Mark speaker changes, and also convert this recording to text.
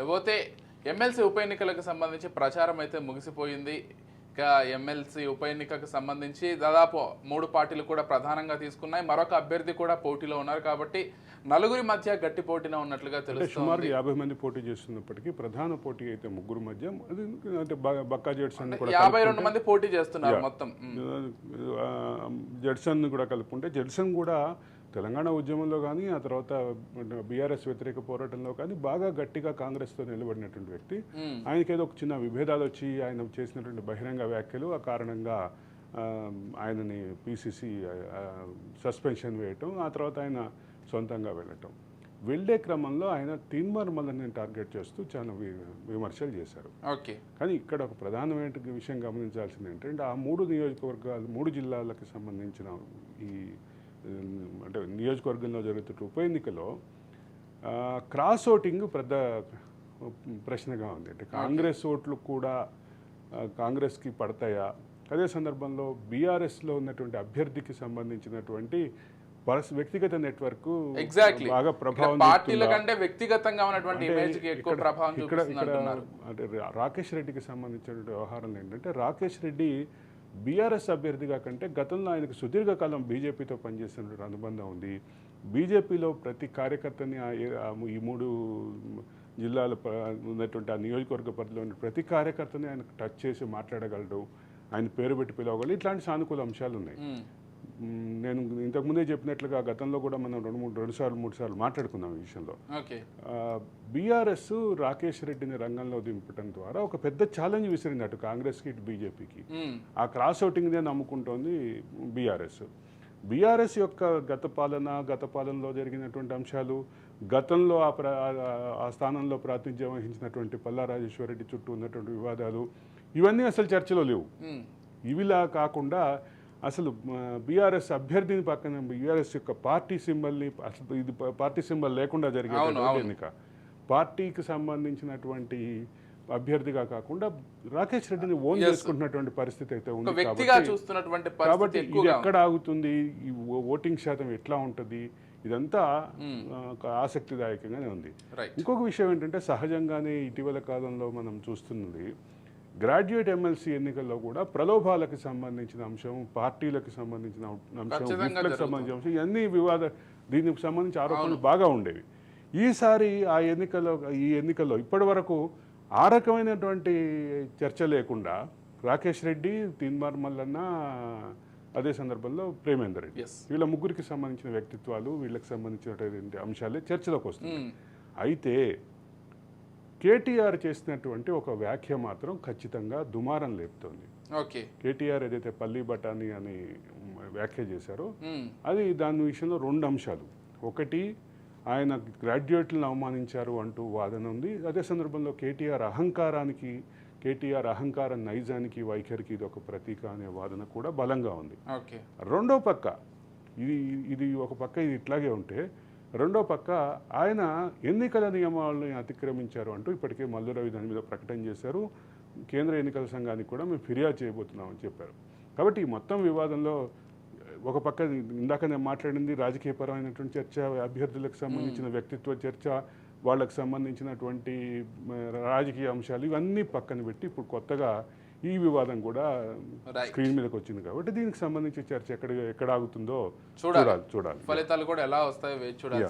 Speaker 1: లేకపోతే ఎమ్మెల్సీ ఉప ఎన్నికలకు సంబంధించి ప్రచారం అయితే ముగిసిపోయింది. ఇక ఎమ్మెల్సీ ఉప ఎన్నికకు సంబంధించి దాదాపు మూడు పార్టీలు కూడా ప్రధానంగా తీసుకున్నాయి. మరొక అభ్యర్థి కూడా పోటీలో ఉన్నారు కాబట్టి నలుగురి మధ్య గట్టి పోటీలో ఉన్నట్లుగా తెలుస్తుంది.
Speaker 2: సుమారు యాభై మంది పోటీ చేస్తున్నప్పటికీ ప్రధాన పోటీ అయితే ముగ్గురు మధ్య అంటే బక్కా జడ్సన్ కూడా
Speaker 1: యాభై రెండు మంది పోటీ చేస్తున్నారు మొత్తం.
Speaker 2: జడ్సన్ కూడా కలుపుకుంటే జడ్సన్ కూడా తెలంగాణ ఉద్యమంలో కానీ ఆ తర్వాత బీఆర్ఎస్ వ్యతిరేక పోరాటంలో కానీ బాగా గట్టిగా కాంగ్రెస్తో నిలబడినటువంటి వ్యక్తి. ఆయనకి ఏదో ఒక చిన్న విభేదాలు వచ్చి ఆయన చేసినటువంటి బహిరంగ వ్యాఖ్యలు ఆ కారణంగా ఆయనని పిసిసి సస్పెన్షన్ వేయటం ఆ తర్వాత ఆయన సొంతంగా వెళ్ళటం. వెళ్ళే క్రమంలో ఆయన తీన్మార్ మల్లని టార్గెట్ చేస్తూ చాలా వి- విమర్శలు చేశారు.
Speaker 1: ఓకే.
Speaker 2: కానీ ఇక్కడ ఒక ప్రధానమైన విషయం గమనించాల్సింది ఏంటంటే ఆ మూడు నియోజకవర్గాలు మూడు జిల్లాలకు సంబంధించిన ఈ అంటే నియోజకవర్గంలో జరుగుతున్న ఉప ఎన్నికలో క్రాస్ ఓటింగ్ పెద్ద ప్రశ్నగా ఉంది. అంటే కాంగ్రెస్ ఓట్లు కూడా కాంగ్రెస్కి పడతాయా? అదే సందర్భంలో బీఆర్ఎస్లో ఉన్నటువంటి అభ్యర్థికి సంబంధించినటువంటి పరస్ వ్యక్తిగత నెట్వర్క్
Speaker 1: ఎగ్జాక్ట్లీ
Speaker 2: బాగా ప్రభావం
Speaker 1: పార్టీల? కంటే వ్యక్తిగతంగా ఉన్నటువంటి ఎక్కువ ప్రభావం
Speaker 2: ఇక్కడ అంటే రాకేష్ రెడ్డికి సంబంధించిన వ్యవహారం ఏంటంటే రాకేష్ రెడ్డి బీఆర్ఎస్ అభ్యర్థిగా కంటే గతంలో ఆయనకు సుదీర్ఘకాలం బీజేపీతో పనిచేస్తున్న అనుబంధం ఉంది. బీజేపీలో ప్రతి కార్యకర్తని ఈ మూడు జిల్లాల ప- ఉన్నటువంటి ఆ నియోజకవర్గ పరిధిలో ఉన్న ప్రతి కార్యకర్తని ఆయన టచ్ చేసి మాట్లాడగలడు. ఆయన పేరు పెట్టి పిలవగలడు. ఇట్లాంటి సానుకూల అంశాలు ఉన్నాయి నేను ఇంతకుముందే చెప్పినట్లుగా గతంలో కూడా మనం రెండు మూడు రెండు సార్లు మూడు సార్లు మాట్లాడుకున్నాం ఈ విషయంలో. బీఆర్ఎస్ రాకేష్ రెడ్డిని రంగంలో దింపడం ద్వారా ఒక పెద్ద ఛాలెంజ్ విసిరింది అటు కాంగ్రెస్కి ఇటు బీజేపీకి. ఆ క్రాస్ ఓటింగ్నే నమ్ముకుంటోంది బీఆర్ఎస్. బీఆర్ఎస్ యొక్క గత పాలన గత పాలనలో జరిగినటువంటి అంశాలు గతంలో ఆ ప్ర ఆ- స్థానంలో ప్రాతినిధ్యం వహించినటువంటి పల్లా రాజేశ్వరరెడ్డి చుట్టూ ఉన్నటువంటి వివాదాలు ఇవన్నీ అసలు చర్చలో లేవు. ఇవిలా కాకుండా అసలు బీఆర్ఎస్ అభ్యర్థిని పక్కన బీఆర్ఎస్ యొక్క పార్టీ సింబల్ని అసలు ఇది పార్టీ సింబల్ లేకుండా జరిగేటువంటి ఎన్నిక. పార్టీకి సంబంధించినటువంటి అభ్యర్థిగా కాకుండా రాకేష్ రెడ్డిని ఓన్ చేసుకుంటున్నటువంటి పరిస్థితి అయితే ఉంది
Speaker 1: చూస్తున్నటువంటి
Speaker 2: కాబట్టి ఇది. ఎక్కడ ఆగుతుంది? ఈ ఓటింగ్ శాతం ఎట్లా ఉంటుంది? ఇదంతా ఆసక్తిదాయకంగానే ఉంది. ఇంకొక విషయం ఏంటంటే సహజంగానే ఇటీవల కాలంలో మనం చూస్తున్నది గ్రాడ్యుయేట్ ఎమ్మెల్సీ ఎన్నికల్లో కూడా ప్రలోభాలకు సంబంధించిన అంశం పార్టీలకు సంబంధించిన అంశం గిఫ్ట్లకు సంబంధించిన అంశం ఇవన్నీ వివాద దీనికి సంబంధించి ఆరోపణలు బాగా ఉండేవి. ఈసారి ఆ ఎన్నికల్లో ఈ ఎన్నికల్లో ఇప్పటి వరకు ఆ రకమైనటువంటి చర్చ లేకుండా రాకేష్ రెడ్డి తీన్మార్ మల్లన్న అదే సందర్భంలో ప్రేమేందర్ రెడ్డి. వీళ్ళ ముగ్గురికి సంబంధించిన వ్యక్తిత్వాలు వీళ్ళకి సంబంధించినటువంటి అంశాలే చర్చలోకి వస్తుంది
Speaker 1: ఉమ్.
Speaker 2: అయితే కేటీఆర్ చేసినటువంటి ఒక వ్యాఖ్య మాత్రం ఖచ్చితంగా దుమారం లేపుతోంది.
Speaker 1: ఓకే.
Speaker 2: కేటీఆర్ ఏదైతే పల్లి బఠానీ అని వ్యాఖ్య చేశారో. అది దాని విషయంలో రెండు అంశాలు. ఒకటి ఆయన గ్రాడ్యుయేట్లను అవమానించారు అంటూ వాదన ఉంది. అదే సందర్భంలో కేటీఆర్ అహంకారానికి కేటీఆర్ అహంకార నైజానికి వైఖరికి ఇది ఒక ప్రతీక అనే వాదన కూడా బలంగా ఉంది.
Speaker 1: ఓకే.
Speaker 2: రెండో పక్క ఇది ఇది ఒక పక్క ఇది ఇట్లాగే ఉంటే రెండో పక్క ఆయన ఎన్నికల నియమాలను అతిక్రమించారు అంటూ ఇప్పటికే మల్లు రవి దాని మీద ప్రకటన చేశారు. కేంద్ర ఎన్నికల సంఘానికి కూడా మేము ఫిర్యాదు చేయబోతున్నామని చెప్పారు. కాబట్టి ఈ మొత్తం వివాదంలో ఒక పక్క ఇందాక నేను మాట్లాడింది రాజకీయపరమైనటువంటి చర్చ అభ్యర్థులకు సంబంధించిన వ్యక్తిత్వ చర్చ వాళ్ళకు సంబంధించినటువంటి రాజకీయ అంశాలు ఇవన్నీ పక్కన పెట్టి ఇప్పుడు కొత్తగా ఈ వివాదం కూడా. స్క్రీన్ మీదకి వచ్చింది కాబట్టి దీనికి సంబంధించి చర్చ ఎక్కడ ఎక్కడ ఆగుతుందో
Speaker 1: చూడాలి.
Speaker 2: చూడాలి చూడాలి
Speaker 1: ఫలితాలు కూడా ఎలా వస్తాయో వేచి చూడాల్సింది